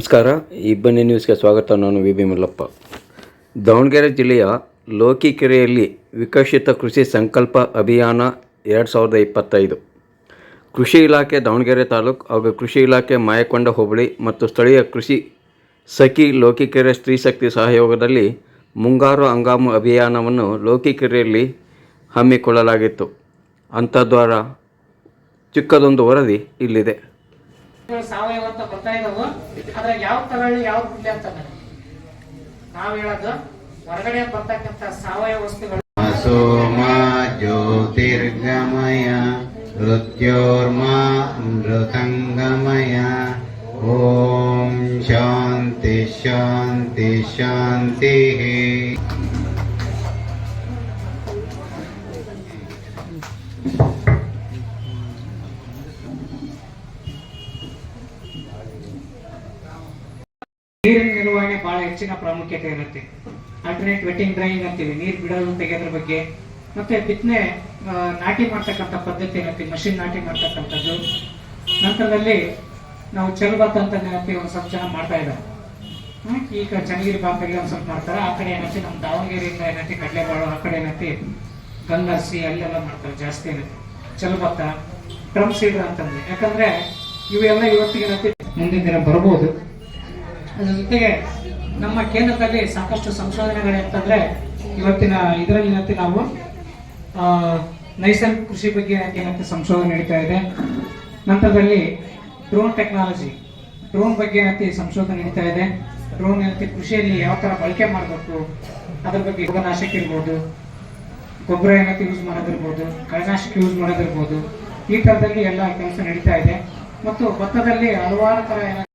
ನಮಸ್ಕಾರ ಇಬ್ಬನಿ ನ್ಯೂಸ್ಗೆ ಸ್ವಾಗತ. ನಾನು ವಿ. ಬಿ. ಮಲ್ಲಪ್ಪ. ದಾವಣಗೆರೆ ಜಿಲ್ಲೆಯ ಲೋಕಿಕೆರೆಯಲ್ಲಿ ವಿಕಸಿತ ಕೃಷಿ ಸಂಕಲ್ಪ ಅಭಿಯಾನ ಎರಡು ಸಾವಿರದ ಇಪ್ಪತ್ತೈದು. ಕೃಷಿ ಇಲಾಖೆ ದಾವಣಗೆರೆ ತಾಲೂಕು ಹಾಗೂ ಕೃಷಿ ಇಲಾಖೆ ಮಾಯಕೊಂಡ ಹೋಬಳಿ ಮತ್ತು ಸ್ಥಳೀಯ ಕೃಷಿ ಸಖಿ ಲೋಕಿಕೆರೆ ಸ್ತ್ರೀಶಕ್ತಿ ಸಹಯೋಗದಲ್ಲಿ ಮುಂಗಾರು ಹಂಗಾಮು ಅಭಿಯಾನವನ್ನು ಲೋಕಿಕೆರೆಯಲ್ಲಿ ಹಮ್ಮಿಕೊಳ್ಳಲಾಗಿತ್ತು. ಅಂಥದ್ವಾರ ಚಿಕ್ಕದೊಂದು ವರದಿ ಇಲ್ಲಿದೆ. ಸಾವಯವ ಅಂತ ಬರ್ತಾ ಇದಾವು ಅದ್ರ ಯಾವ್ ತಗೊಳ್ಳಿ, ಯಾವ್ದು ಬಿಡ್ಲಿ ಅಂತ ನಾವ್ ಹೇಳೋದು, ಹೊರಗಡೆ ಬರ್ತಕ್ಕಂತ ಸಾವಯವ ವಸ್ತುಗಳು. ಸೋಮ ಜ್ಯೋತಿರ್ಗಮಯ ಮೃತ್ಯೋರ್ಮ ಮೃತಂಗಮಯ ಓಂ ಶಾಂತಿ ಶಾಂತಿ ಶಾಂತಿ ನೀರಿನ ನಿರ್ವಹಣೆ ಬಹಳ ಹೆಚ್ಚಿನ ಪ್ರಾಮುಖ್ಯತೆ ಇರುತ್ತೆ. ಆಲ್ಟರ್ನೇಟ್ ವೆಟ್ಟಿಂಗ್ ಡ್ರೈಯಿಂಗ್ ಅಂತೀವಿ. ನೀರು ಬಿಡೋದು ತೆಗೆಯೋದ್ರ ಬಗ್ಗೆ. ಮತ್ತೆ ಬಿತ್ತನೆ ನಾಟಿ ಮಾಡ್ತಕ್ಕಂಥ ಪದ್ಧತಿ ಏನಂತೀವಿ? ಮಷಿನ್ ನಾಟಿ ಮಾಡ್ತಕ್ಕಂಥದ್ದು. ನಂತರದಲ್ಲಿ ನಾವು ಚೆಲ್ಬತ್ ಅಂತ ನೆನಪಿ ಒಂದು ಸ್ವಲ್ಪ ಜನ ಮಾಡ್ತಾ ಇದ್ದಾರೆ. ಈಗ ಚನ್ನಗಿರಿ ಭಾಗದಲ್ಲಿ ಒಂದು ಸ್ವಲ್ಪ ಮಾಡ್ತಾರೆ. ಆ ಕಡೆ ಏನಂತೀವಿ? ನಮ್ಮ ದಾವಣಗೆರೆಯಿಂದ ಏನಂತಿ ಕಡಲೆಬಾಳು, ಆ ಕಡೆ ಏನಂತಿ ಗಂಗಾಸಿ ಅಲ್ಲೆಲ್ಲ ಮಾಡ್ತಾರೆ. ಜಾಸ್ತಿ ಏನಂತಿ ಚೆಲ್ಬತ್ತ ಡ್ರಮ್ ಸೀಡರ್ ಅಂತಂದ್ರೆ ಯಾಕಂದ್ರೆ ಇವೆಲ್ಲ ಇವತ್ತಿಗೆ ಏನಂತಿ ಮುಂದಿನ ದಿನ ಬರ್ಬೋದು. ಅದ್ರ ಜೊತೆಗೆ ನಮ್ಮ ಕೇಂದ್ರದಲ್ಲಿ ಸಾಕಷ್ಟು ಸಂಶೋಧನೆಗಳು ಅಂತಂದ್ರೆ ಇವತ್ತಿನ ಇದರಲ್ಲಿ ನಾವು ನೈಸರ್ಗಿಕ ಕೃಷಿ ಬಗ್ಗೆ ಏನಂತೆ ಸಂಶೋಧನೆ ನಡೀತಾ ಇದೆ. ನಂತರದಲ್ಲಿ ಡ್ರೋನ್ ಟೆಕ್ನಾಲಜಿ, ಡ್ರೋನ್ ಬಗ್ಗೆ ಏನಂತೆ ಸಂಶೋಧನೆ ನಡೀತಾ ಇದೆ. ಡ್ರೋನ್ ಏನಂತ ಕೃಷಿಯಲ್ಲಿ ಯಾವ ತರ ಬಳಕೆ ಮಾಡಬೇಕು, ಅದ್ರ ಬಗ್ಗೆ ರೋಗನಾಶಕ ಇರ್ಬೋದು, ಗೊಬ್ಬರ ಏನಂತ ಯೂಸ್ ಮಾಡೋದಿರ್ಬೋದು ಕಳೆನಾಶಕ ಯೂಸ್ ಮಾಡೋದಿರ್ಬೋದು, ಈ ತರದಲ್ಲಿ ಎಲ್ಲ ಕೆಲಸ ನಡೀತಾ ಇದೆ. ಮತ್ತು ಭತ್ತದಲ್ಲಿ ಹಲವಾರು ತರ ಏನ